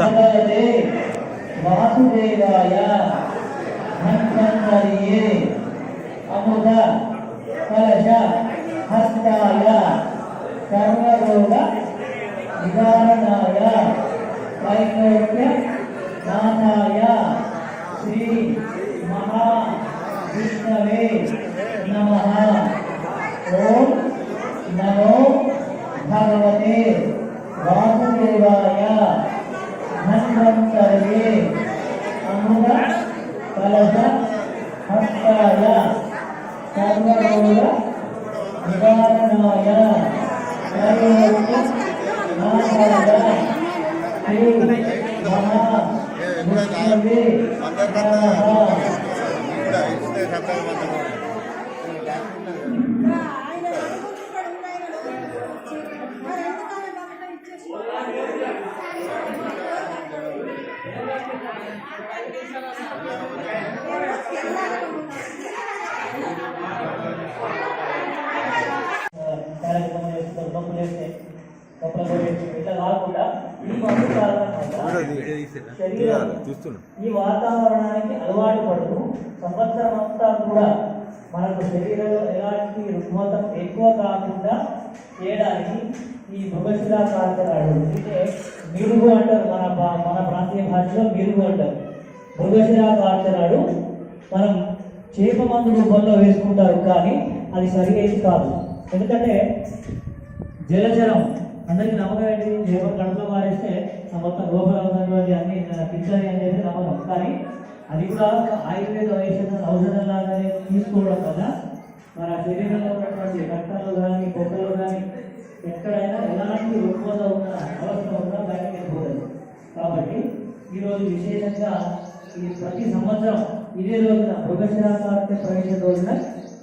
భగవతే వాసుదేవాయ ధన్వంతరియే అమృత కలశ హస్తాయ సర్వరోగ నివారణాయ వైకోట్య నాథాయ శ్రీ మహా విష్ణవే నమః. ఓం నమో భగవతే వాసుదేవాయ. ధన్వంతరే అమృత కలశ హస్తాయ సర్వరోగ నివారణాయ వైకోట్య నాథాయ శ్రీ మహా విష్ణవే నమః ఈ ఈ వాతావరణానికి అలవాటు పడుతూ సంవత్సరం అంతా కూడా మనకు శరీరంలో ఎలాంటి రుగ్మతం ఎక్కువ కాకుండా చేయడానికి ఈ భగశిలా కార్యక్రమాలు అంటే మిరుగు అంటారు మన భా- మన ప్రాంతీయ భాషలో మిరుగు అంటారు మృగశిలా ఆడుతున్నాడు మనం చేప మందు రూపంలో వేసుకుంటారు కానీ అది సరిగైంది కాదు. ఎందుకంటే జలచరం అందరికీ నమ్మకం ఏంటి? చేప కడుపులో మారేస్తే మొత్తం లోపల ఉన్నటువంటి అన్ని పిచ్చాలి అని చెప్పి నమ్మకం. కానీ అది కూడా ఆయుర్వేద వైద్య ఔషధం లాగానే తీసుకోవడం వల్ల మన శరీరంలో ఉన్నటువంటి రక్తంలో కానీ పొట్టలో కానీ ఎక్కడైనా ఎలాంటి రుగ్మత ఉన్న అవస్థ ఉన్నా బయటకు వెళ్ళిపోతుంది కాబట్టి ఈరోజు విశేషంగా ఈ ప్రతి సంవత్సరం ఇదే రోజున మృగశిరాకార్తె ప్రవేశ రోజున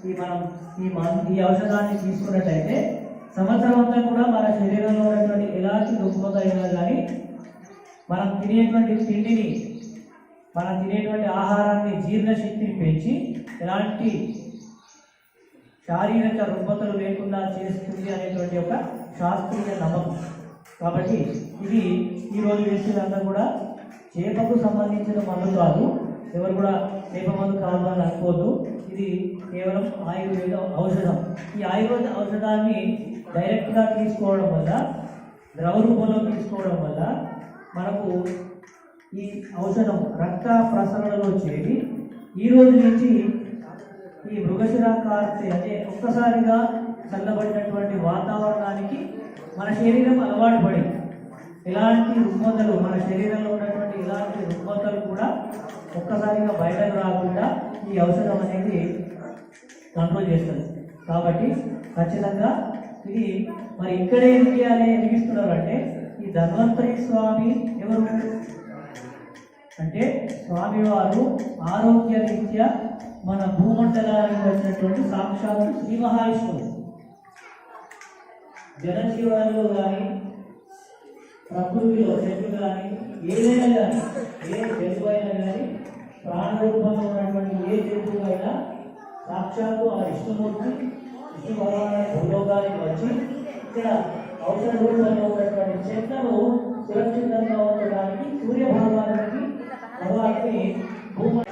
ఈ మనం ఈ మన్ ఈ ఔషధాన్ని తీసుకున్నట్టయితే సంవత్సరం అంతా కూడా మన శరీరంలో ఉన్నటువంటి ఎలాంటి రుగ్మత కానీ మనం తినేటువంటి తిండిని మనం తినేటువంటి ఆహారాన్ని జీర్ణశక్తిని పెంచి ఎలాంటి శారీరక రుగ్మతలు లేకుండా చేస్తుంది అనేటువంటి ఒక శాస్త్రీయ నమ్మకం. కాబట్టి ఇది ఈ రోజు వేసేదంతా కూడా చేపకు సంబంధించిన మందు కాదు. ఎవరు కూడా చేప మందు కాదు అని అనుకోవద్దు ఇది కేవలం ఆయుర్వేద ఔషధం. ఈ ఆయుర్వేద ఔషధాన్ని డైరెక్ట్గా తీసుకోవడం వల్ల ద్రవ రూపంలో తీసుకోవడం వల్ల మనకు ఈ ఔషధం రక్త ప్రసరణలో చేరి ఈ రోజు నుంచి ఈ మృగశిర కార్తె అంటే ఒక్కసారిగా చల్లబడినటువంటి వాతావరణానికి మన శరీరం అలవాటు పడింది. ఇలాంటి రుగ్మతలు మన శరీరంలో ఉన్నటువంటి ఇలాంటి రుగ్మతలు కూడా ఒక్కసారిగా బయటకు రాకుండా ఈ ఔషధం అనేది కంట్రోల్ చేస్తుంది. కాబట్టి ఖచ్చితంగా ఇది మరి ఇక్కడే ఏం అని ఎందుకు అంటే ఈ ధన్వంతరి స్వామి ఎవరు? అంటే స్వామివారు ఆరోగ్య రీత్యా మన భూమండలానికి వచ్చినటువంటి సాక్షాత్ శ్రీ మహావిష్ణువు. జనజీవనంలో కానీ ప్రకృతిలో చెట్లు కానీ ఏదైనా కానీ ఏ జంతువు అయినా కానీ ప్రాణరూపంలో ఉన్నటువంటి ఏ జంతువు అయినా సాక్షాత్తు ఆ విష్ణుమూర్తి విష్ణు భగవాన్ భూలోకానికి వచ్చి ఇక్కడ ఔషధ రూపంలో ఉన్నటువంటి చెట్లను సురక్షితంగా ఉంచడానికి సూర్య భగవానికి భగవానికి భూమ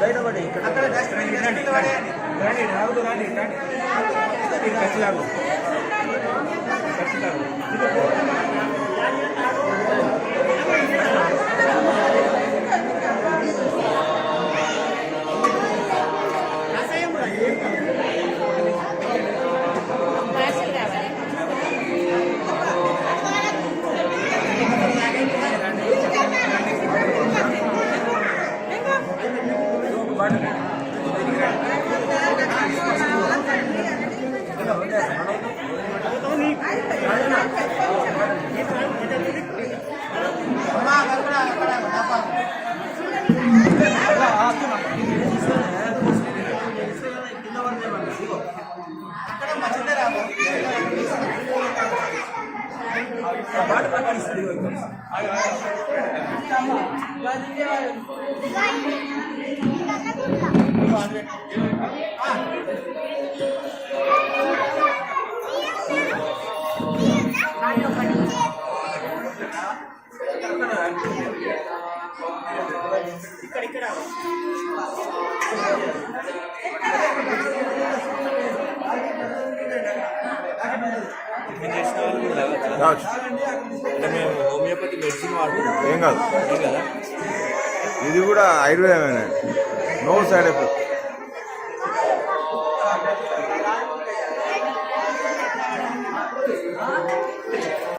బయట పడి ఇక్కడ రాని రాదు ఖచ్చితంగా ఆ టిఫిన్ చేసిన వాళ్ళు కూడా తాగొచ్చా? రావచ్చు అంటే మేము హోమియోపతి మెడిసిన్ వాడుతున్నాం. ఏం కాదు. ఏం కదా? ఇది కూడా ఆయుర్వేదమే నో సైడ్ ఎఫెక్ట్.